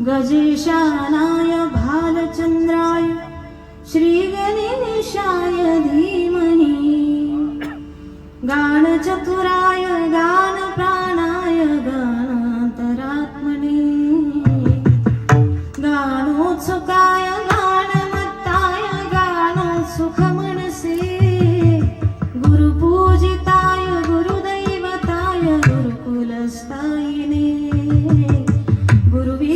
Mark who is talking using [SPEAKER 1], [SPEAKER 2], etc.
[SPEAKER 1] गजेशानाय भालचन्द्राय श्रीगणेशाय धीमहि। गानचतुराय गानप्राणाय गानान्तरात्मने। गानोत्सुकाय गानमत्ताय गानोत्सुखमनसे गुरुपूजिताय गुरुदैवताय गुरुकुलस्तायिने